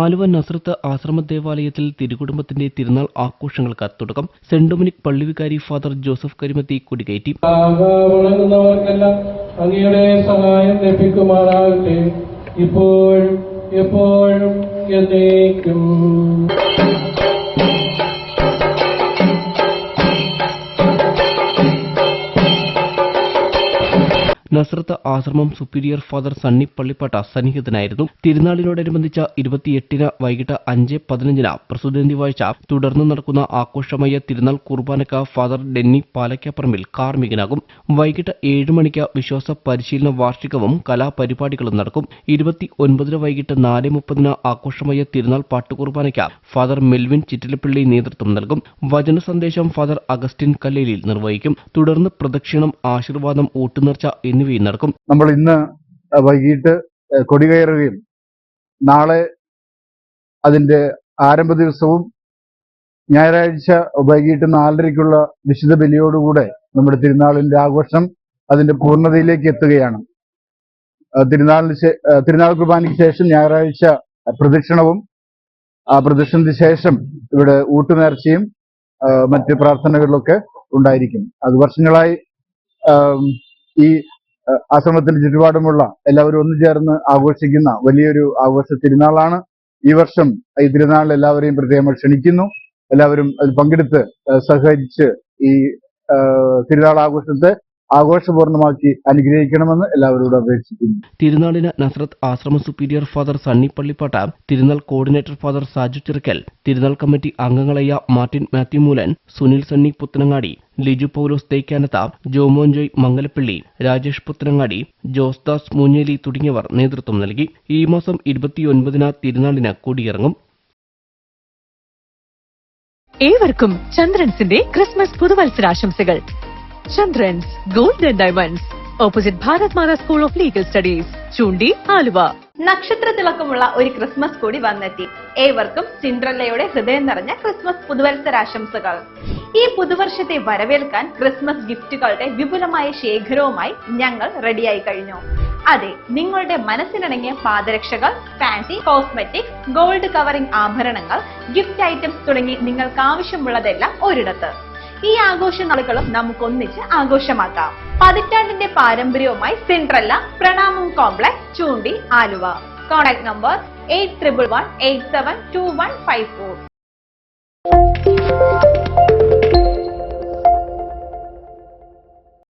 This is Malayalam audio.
ആലുവ നസ്രത്ത് ആശ്രമ ദേവാലയത്തിൽ തിരുകുടുംബത്തിന്റെ തിരുനാൾ ആഘോഷങ്ങൾക്ക് തുടക്കം. സെന്റ് ഡൊമിനിക് പള്ളിവികാരി ഫാദർ ജോസഫ് കരിമത്തി കൊടികയറ്റി. അങ്ങയുടെ സഹായം ലഭിക്കുമാറാകട്ടെ. ഇപ്പോഴും എപ്പോഴും എന്നേക്കും. നസ്രത്ത് ആശ്രമം സുപ്പീരിയർ ഫാദർ സണ്ണി പള്ളിപ്പാട്ട സന്നിഹിതനായിരുന്നു. തിരുനാളിനോടനുബന്ധിച്ച ഇരുപത്തിയെട്ടിന് വൈകിട്ട് അഞ്ച് പതിനഞ്ചിന് പ്രസിദ്ധി വാഴ്ച. തുടർന്ന് നടക്കുന്ന ആഘോഷമായ തിരുനാൾ കുർബാനക്ക് ഫാദർ ഡെന്നി പാലക്കാപ്പറമ്പിൽ കാർമ്മികനാകും. വൈകിട്ട് ഏഴ് മണിക്ക് വിശ്വാസ പരിശീലന വാർഷികവും കലാപരിപാടികളും നടക്കും. ഇരുപത്തി ഒൻപതിന് വൈകിട്ട് നാല് മുപ്പതിന് ആഘോഷമായ തിരുനാൾ പാട്ടുകുർബാനയ്ക്ക് ഫാദർ മെൽവിൻ ചിറ്റിലപ്പള്ളി നേതൃത്വം നൽകും. വചന സന്ദേശം ഫാദർ അഗസ്റ്റിൻ കല്ലേലിൽ നിർവഹിക്കും. തുടർന്ന് പ്രദക്ഷിണം ആശീർവാദം ഊട്ടുനേർച്ച എന്നിവയും നടക്കും. നമ്മൾ ഇന്ന് വൈകിട്ട് കൊടികയറുകയും നാളെ അതിന്റെ ആരംഭ ദിവസവും ഞായറാഴ്ച വൈകിട്ട് നാലരയ്ക്കുള്ള വിശുദ്ധ ബലിയോടുകൂടെ നമ്മുടെ തിരുനാളിന്റെ ആഘോഷം അതിന്റെ പൂർണതയിലേക്ക് എത്തുകയാണ്. തിരുനാളിന് തിരുനാൾ കുർബാനയ്ക്ക് ശേഷം ഞായറാഴ്ച പ്രദക്ഷിണവും ആ പ്രദക്ഷിണത്തിന് ശേഷം ഇവിടെ ഊട്ടുനേർച്ചയും മറ്റ് പ്രാർത്ഥനകളിലൊക്കെ ഉണ്ടായിരിക്കും. അത് വർഷങ്ങളായി ഈ ആശ്രമത്തിന് ചുറ്റുപാടുമുള്ള എല്ലാവരും ഒന്നു ചേർന്ന് ആഘോഷിക്കുന്ന വലിയൊരു ആഘോഷ തിരുനാളാണ്. ഈ വർഷം ഈ തിരുനാളിൽ എല്ലാവരെയും പ്രത്യേകം ക്ഷണിക്കുന്നു. എല്ലാവരും അതിൽ പങ്കെടുത്ത് സഹകരിച്ച് ഈ തിരുനാൾ ആഘോഷത്തെ ആഘോഷപൂർണമാക്കി അനുഗ്രഹിക്കണമെന്ന് എല്ലാവരോടും അപേക്ഷിക്കുന്നു. തിരുനാളിന് നസ്രത്ത് ആശ്രമ സുപ്പീരിയർ ഫാദർ സണ്ണി പള്ളിപ്പാട്ട തിരുനാൾ കോർഡിനേറ്റർ ഫാദർ സാജു ചിറക്കൽ തിരുനാൾ കമ്മിറ്റി അംഗങ്ങളായ മാർട്ടിൻ മാത്യു മൂലൻ സുനിൽ സണ്ണി പുത്തനങ്ങാടി ലിജു പൗലോസ് തേക്കാനത്ത ജോമോൻ ജോയ് മംഗലപ്പള്ളി രാജേഷ് പുത്തനങ്ങാടി ജോസ്ദാസ് മൂഞ്ഞേലി തുടങ്ങിയവർ നേതൃത്വം നൽകി. ഈ മാസം ഇരുപത്തിയൊൻപതിന് തിരുനാളിന് കൊടിയിറങ്ങും. ഏവർക്കും ചന്ദ്രൻസിന്റെ Christmas പുതുവത്സരാശംസകൾ. Chandrans gold and diamonds opposite Bharat Mata school of legal studies Choondy Aluva നക്ഷത്ര തിളക്കമുള്ള ഒരു ക്രിസ്മസ് കൂടി വന്നെത്തി. ഏവർക്കും സിൻഡ്രല്ലയുടെ ഹൃദയം നിറഞ്ഞ ക്രിസ്മസ് പുതുവത്സരാശംസകൾ. ഈ പുതുവർഷത്തെ വരവേൽക്കാൻ ക്രിസ്മസ് ഗിഫ്റ്റുകളുടെ വിപുലമായ ശേഖരവുമായി ഞങ്ങൾ റെഡിയായി കഴിഞ്ഞു. അതെ നിങ്ങളുടെ മനസ്സിലിണങ്ങിയ പാദരക്ഷകൾ ഫാൻസി കോസ്മെറ്റിക്സ് ഗോൾഡ് കവറിംഗ് ആഭരണങ്ങൾ ഗിഫ്റ്റ് ഐറ്റംസ് തുടങ്ങി നിങ്ങൾക്ക് ആവശ്യമുള്ളതെല്ലാം ഒരിടത്ത്. ഈ ആഘോഷ നാളുകളും നമുക്കൊന്നിച്ച് ആഘോഷമാക്കാം. പതിറ്റാണ്ടിന്റെ പാരമ്പര്യവുമായി Cinderella Pranamam complex Choondy Aluva. Contact number eight one eight seven two one five four